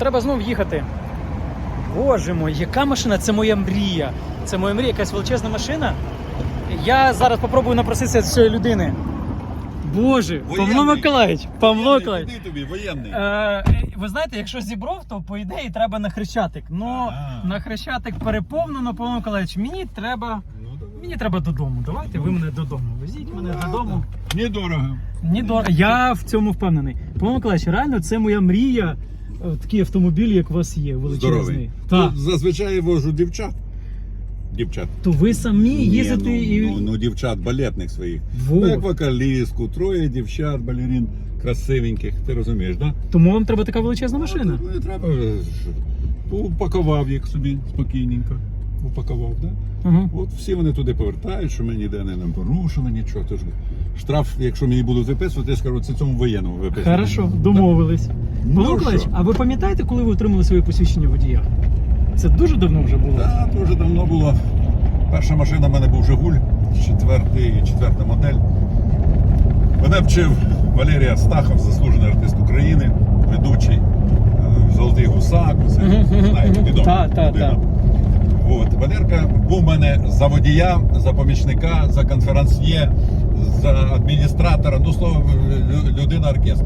треба знов їхати. Боже мой, яка машина? Це моя мрія. Це моя мрія, якась величезна машина. Я зараз попробую напроситися до цієї людини. Боже, Павло Миколаївич, Павло Миколаївич. Куди тобі, воєнний? Е, ви знаєте, якщо зібров, то по ідеї треба на хрещатик. Ну на хрещатик переповнено, Павло Миколаївич, мені треба. Ну, давай. Мені треба додому. Давайте ви мене додому. Везіть мене Ну, додому. Недорого. Ні, до... Я в цьому впевнений. Павло Миколаївич, реально це моя мрія. Е, Такий автомобіль, як у вас є, величезний. Здоровий. Так. Тут зазвичай я вожу дівчат. Дівчат. То ви самі їздите Ні, і. ну, ну, ну, дівчат балетних своїх. Вот. Ну, як вокалістку, троє дівчат, балерин красивеньких, ти розумієш, так? Да? Тому вам треба така величезна машина. Ну, і треба. е, Упакував їх собі спокійненько. Упакував, так? Да? Ага. От всі вони туди повертають, що ми ніде не не порушили нічого. Тож штраф, якщо мені будуть виписувати, я скажу, це цьому воєнному виписувати. Хорошо, домовились. Ну, Павло Миколаївич, що? а ви пам'ятаєте, коли ви отримали своє посвідчення водія? Це дуже давно вже було. Так, дуже давно було. Перша машина в мене був Жигуль, четвертий, четверта модель. Мене вчив Валерій Астахов, заслужений артист України, ведучий, е, Золотий Гусак, це знаєте, відомо. Та, та, та. От, Валерка був мене за водія, за помічника, за конферансьє, за адміністратора, ну словом, людина оркестр.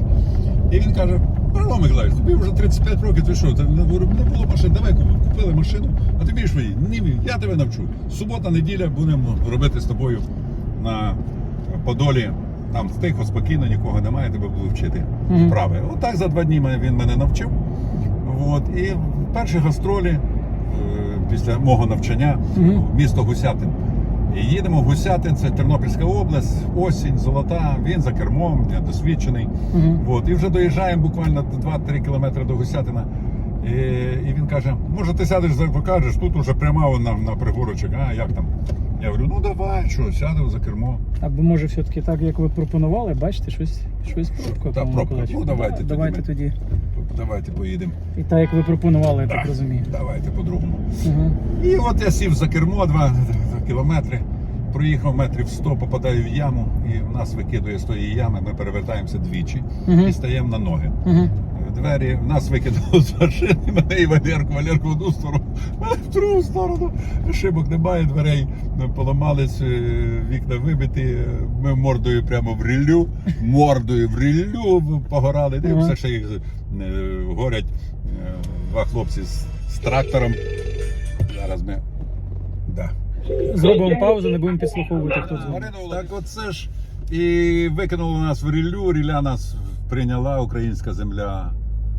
І він каже: Павло Миколаївич, тобі вже 35 років, ти що? Ти не було машин, давай купили машину, а тобі ж водій. Ні, я тебе навчу. Субота, неділя будемо робити з тобою на Подолі. Там тихо, спокійно, нікого немає, тебе буду вчити вправи. Отак за два дні він мене навчив. От, і перші гастролі е, після мого навчання в місто Гусятин. І їдемо в Гусятин, це Тернопільська область, осінь, золота, він за кермом, я досвідчений. От, і вже доїжджаємо буквально 2-3 кілометри до Гусятина. І, і він каже: може, ти сядеш за покажеш, тут уже прямо на, на пригорочок, а як там? Я говорю, ну давай, що, сяду за кермо. Або може все-таки так, як ви пропонували, бачите, щось, щось пробка. Та, пробка. Ну, давайте Да, тоді давайте тоді. Давайте поїдемо. І так, як ви пропонували, я так розумію. Давайте по-другому. Ага. І от я сів за кермо 2 кілометри, проїхав метрів 100, попадаю в яму, і нас викидує з тої ями, ми перевертаємося двічі Мгм. і стаємо на ноги. Ага. Двері нас викинуло з машини, мене і Валерку, Валерку в одну сторону, мене в другу сторону. Шибок немає, дверей поламались, е, вікна вибиті. Ми мордою прямо в ріллю, мордою в ріллю погорали. Ага. все ще їх е, горять е, два хлопці з, з трактором. Зараз ми. Да. Зробимо паузу, не будемо підслуховувати, хто дзвонить. Так оце ж і викинули нас в ріллю. Рілля нас прийняла українська земля,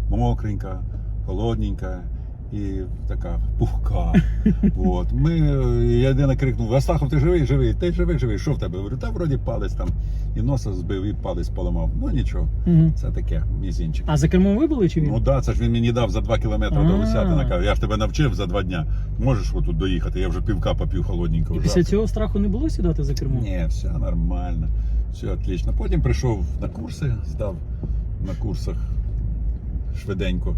мокренька, холодненька і така пухка. От. Ми, я єдине крикнув, Астахов, ти живий, живий, ти живий, живий. Що в тебе? Говорю, та вроді палець там і носа збив, і палець поламав. Ну нічого, це таке, мізінчик. А за кермом ви були чи він? Ну да, це ж він мені дав за 2 кілометри до А. Каже, я ж тебе навчив за два дня. Можеш отут доїхати? Я вже півка попів холодненького. І після цього страху не було сідати за кермом? Ні, все нормально, все отлично. Потім прийшов на курси, здав на курсах швиденько,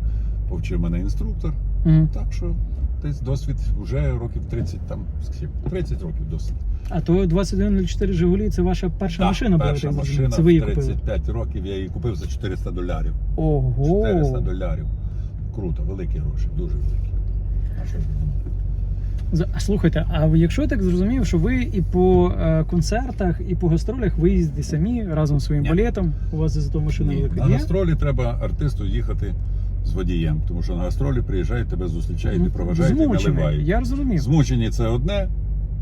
повчив мене інструктор. Мгм. Так що десь досвід вже років 30, там скільки? 30 років досвід. А то 2104 Жигулі це ваша перша Так, машина була, перша так зрозумів? машина Це ви її в купили? 35 років, я її купив за 400 долярів. 400 Ого! долярів. Круто, великі гроші, дуже великі. А що ж ви думали? За- А слухайте, а ви- якщо я так зрозумів, що ви і по е, концертах, і по гастролях ви їздите самі разом зі своїм Ні. балетом, у вас за то машина Ні, велика на гастролі треба артисту їхати з водієм, тому що на гастролі приїжджають, тебе зустрічають, і проважають і Ну, наливають. я розумів. Змучені це одне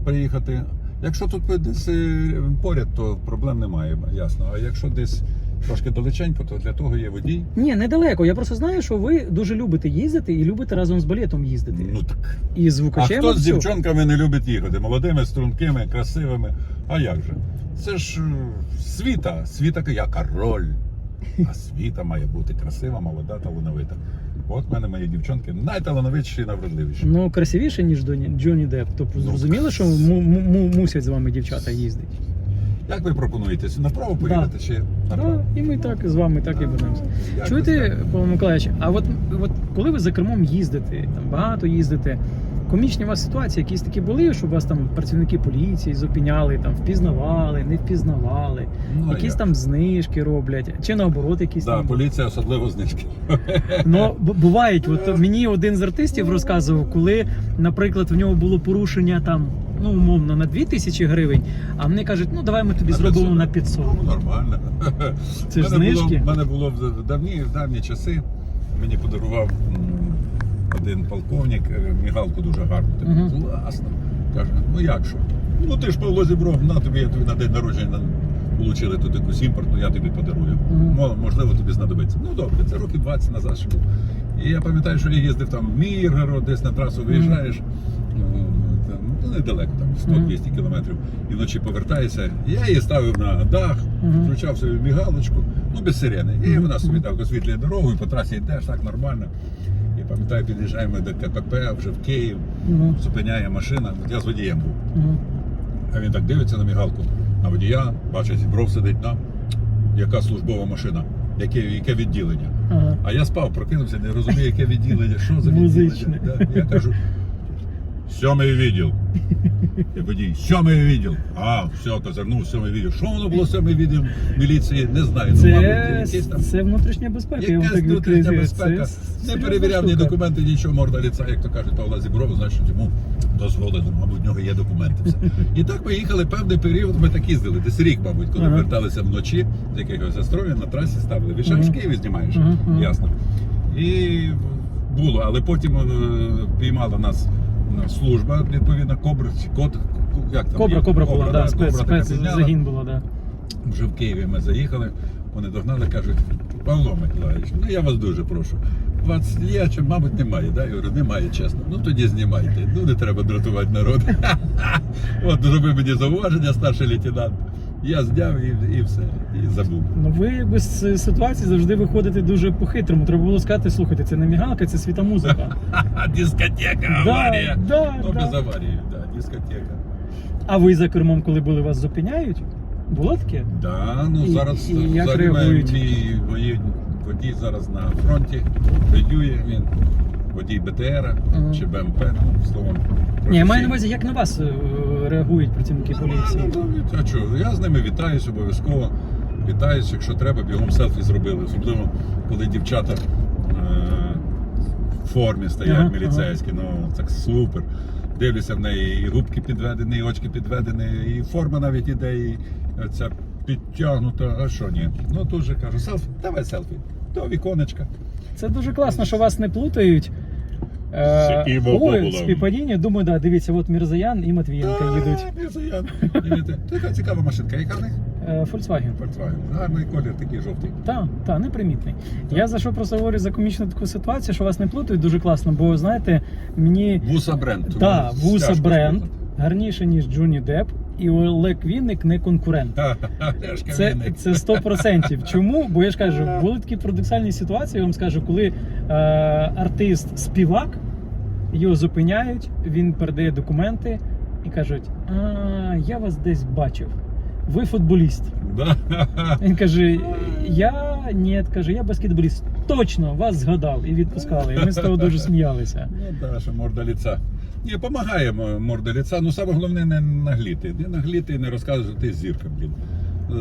приїхати. Якщо тут десь е, поряд, то проблем немає, ясно. А якщо десь трошки далеченько, то для того є водій. Ні, недалеко. Я просто знаю, що ви дуже любите їздити і любите разом з балетом їздити. Ну так. І А звукачем. хто з все. дівчонками не любить їхати? Молодими, стрункими, красивими. А як же? Це ж е, світа. Світа я король. А світа має бути красива, молода, талановита. От в мене мої дівчонки найталановитіші і найвродливіші. Ну, красивіше, ніж Джонні Депп. Тобто Ну, зрозуміло, що му- му- мусять з вами дівчата їздити. Як ви пропонуєте? Направо поїхати чи направо? Да, і ми так з вами так і будемо. Як ви Чуєте? Павло Миколаївич, а от, от коли ви за кермом їздите, там багато їздите, комічні у вас ситуації, якісь такі були, щоб вас там працівники поліції зупиняли, там впізнавали, не впізнавали, Ну, якісь як? там знижки роблять, чи наоборот, якісь Да, там. поліція особливо знижки. Ну, бувають, от мені один з артистів розказував, коли, наприклад, в нього було порушення там, ну, умовно, на 2000 гривень, а вони кажуть, ну давай ми тобі На зробимо 500. на 500. Ну, нормально. Це ж знижки. В мене було в давні, в давні часи. Мені подарував один полковник е, мігалку дуже гарну. Типу, Мгм. класно. Каже, ну як що? Ну ти ж Павло Зібров, на тобі, я тобі на день народження отримали тут якусь імпортну, я тобі подарую. Мо- Можливо, тобі знадобиться. Ну добре, це років 20 назад ще був. І я пам'ятаю, що я їздив там в Міргород, десь на трасу виїжджаєш. там, Ну, недалеко, там 100-200 кілометрів, і вночі повертаєшся. Я її ставив на дах, Мгм. включав собі мігалочку, ну без сирени. І вона собі так освітлює дорогу, і по трасі йдеш так нормально. Пам'ятаю, під'їжджаємо до КПП вже в Київ, Мгм. зупиняє машина. Я з водієм був. Мгм. А він так дивиться на мігалку, на водія, бачить, зібров сидить на яка службова машина, яке, яке відділення. Ага. А я спав, прокинувся, не розумію, яке відділення, що за відділення. Да. Я кажу, сьомий відділ. Я водій, сьомий відділ. А, все, козирнув, сьомий відділ. Що воно було сьомий відділ міліції, не знаю. Ну, Це, мабуть, якийсь там це внутрішня безпека. я вам Якась так внутрішня безпека. Це Не серйозна перевіряв ні штука. документи, нічого морда ліца, як то кажуть, Павла Зіброва, значить йому дозволено, мабуть, в нього є документи. Все. І так ми їхали певний період, ми так їздили. Десь рік, мабуть, коли Ага. верталися вночі з якихось островів, на трасі ставили. Вішаєш в. Києві знімаєш, мгм. ясно. І було, але потім е, піймала нас служба, відповідно, кобра, чи кот, як там Кобра, є? кобра була, да, спец, підняла. спецзагін була, да. Вже в Києві ми заїхали, вони догнали, кажуть, Павло Миколаївич, ну я вас дуже прошу. Вас є, чи, мабуть, немає, да? Я говорю, немає, чесно. Ну тоді знімайте. Ну не треба дратувати народ. От зробив мені зауваження, старший лейтенант. Я зняв і, і все, і забув. Ну ви якби з ситуації завжди виходите дуже по-хитрому. Треба було сказати, слухайте, це не мігалка, це світа музика. Дискотека, аварія. да, да. без аварії, да, дискотека. А ви за кермом, коли були, вас зупиняють? Було таке? Да, ну І- зараз і як взагалі реагують? мій мої водій зараз на фронті, воює він, водій БТР Ага. чи БМП, ну, словом. Ні, я маю на увазі, як на вас е, реагують працівники поліції. Ну, ну, А що, я з ними вітаюсь обов'язково. Вітаюсь, якщо треба, бігом селфі зробили. Особливо, коли дівчата е, в формі стоять Ага, міліцейські, ну так супер. Дивлюся в неї, і губки підведені, і очки підведені, і форма навіть іде, і ця підтягнута. А що ні? Ну тут же кажу, селфі, давай селфі. До віконечка. Це дуже класно, що вас не плутають. Е, З ой, Бобулом. співпадіння. Думаю, да, дивіться, от Мірзаян і Матвієнка їдуть. Така цікава машинка. Яка в них? Е, Volkswagen. Volkswagen. Гарний колір, такий жовтий. Так, так, непримітний. Я за що просто говорю за комічну таку ситуацію, що вас не плутають дуже класно, бо знаєте, мені Вуса бренд. та Тому вуса тяжко бренд сказати. гарніше, ніж Джонні Депп, і Олег Вінник не конкурент. Це, Вінник. це 100%. Чому? Бо я ж кажу, були такі парадоксальні ситуації, я вам скажу, коли е, артист співак, його зупиняють, він передає документи і кажуть: А, я вас десь бачив. Ви футболіст. Він каже: Я ні, каже, я баскетболіст. Точно вас згадав і відпускали. І ми з того дуже сміялися. Ну да, що морда ліца. Ні, допомагає морда ліца. Ну саме головне не нагліти. Не нагліти і не розказувати, зірка, блін.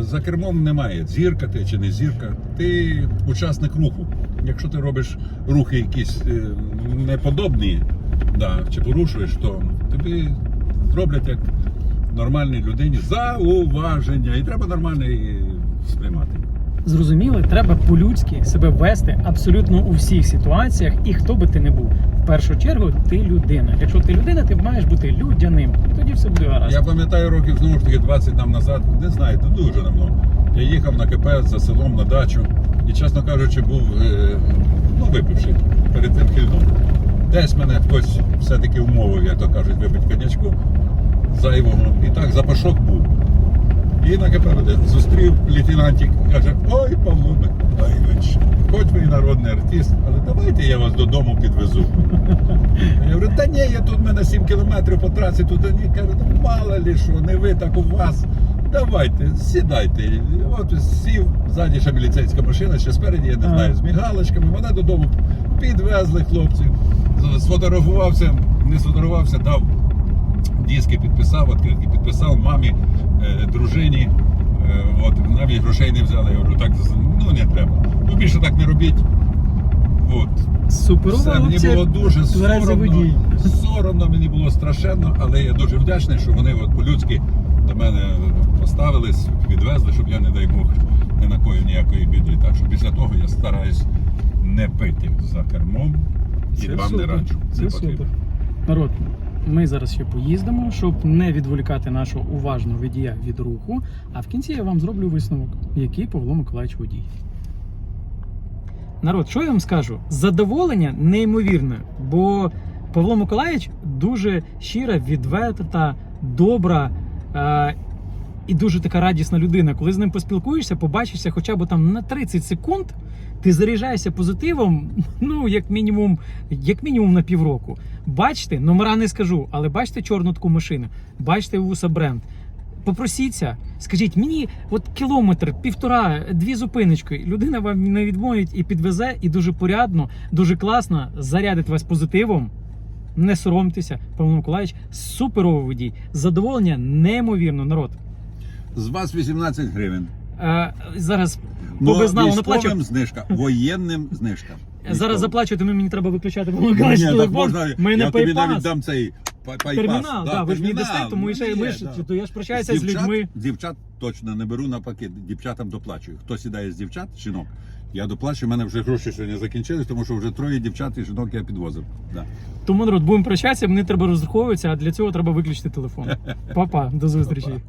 За кермом немає зірка ти чи не зірка. Ти учасник руху. Якщо ти робиш рухи якісь е, неподобні, да, чи порушуєш, то тобі роблять як нормальній людині зауваження. І треба нормально її сприймати. Зрозуміли, треба по-людськи себе вести абсолютно у всіх ситуаціях, і хто би ти не був. В першу чергу ти людина. Якщо ти людина, ти маєш бути людяним. Тоді все буде гаразд. Я пам'ятаю років знову ж таки 20 там назад, не знаю, то дуже давно. Я їхав на КП за селом на дачу і, чесно кажучи, був е, ну, випивши перед тим хильном. Десь мене хтось все-таки умовив, як то кажуть, випить конячку зайвого. І так запашок був. І на КП веде зустрів лейтенантик, каже, ой, Павло Миколаївич, хоч ви і народний артист, але давайте я вас додому підвезу. Я говорю, та ні, я тут в мене 7 кілометрів по трасі туди ні. Каже, ну мало ли що, не ви так у вас. Давайте, сідайте. От сів, ззаді ще міліцейська машина, ще спереді, я не знаю, з мігалочками. Мене додому підвезли хлопці. Сфотографувався не сфотографувався, дав диски, підписав, відкритки підписав мамі, е, дружині. Е, от, навіть грошей не взяли. Я говорю, так ну не треба. Ну більше так не робіть. От. Суперова Все, мені було дуже соромно. Соромно мені було страшенно, але я дуже вдячний, що вони от по-людськи до мене поставились, відвезли, щоб я, не дай Бог, не накоїв ніякої біди. Так що після того я стараюсь не пити за кермом і Це вам не супер. раджу. Це Не супер. Народ, ми зараз ще поїздимо, щоб не відволікати нашого уважного водія від руху. А в кінці я вам зроблю висновок, який Павло Миколаївич водій. Народ, що я вам скажу? Задоволення неймовірне, бо Павло Миколаївич дуже щира, відверта, добра. І дуже така радісна людина. Коли з ним поспілкуєшся, побачишся хоча б там на 30 секунд, ти заряджаєшся позитивом, ну як мінімум, як мінімум на півроку. Бачите, номера не скажу, але бачите чорну таку машину, бачите вуса бренд. Попросіться, скажіть мені, от кілометр, півтора, дві зупиночки. Людина вам не відмовить і підвезе, і дуже порядно, дуже класно зарядить вас позитивом. Не соромтеся, Павло Миколаївич, суперовий водій. Задоволення неймовірно, народ. З вас 18 гривень. Е, зараз Ну, по безналу військовим наплачу. знижка, воєнним знижка. Зараз ну мені треба виключати Павло Ні, так телефон. можна, Ми не я тобі навіть дам цей пай- пайпас. Термінал, да, ви ж мені термінал. дасте, тому і ще Ну, ми є, ж да. то я ж прощаюся з Дівчат- людьми. Дівчат точно не беру навпаки, дівчатам доплачую. Хто сідає з дівчат, жінок, я доплачую, у мене вже гроші сьогодні закінчились, тому що вже троє дівчат і жінок я підвозив. Да. Тому народ, будемо прощатися, мені треба розраховуватися, а для цього треба виключити телефон. Папа, до зустрічі. Па-па.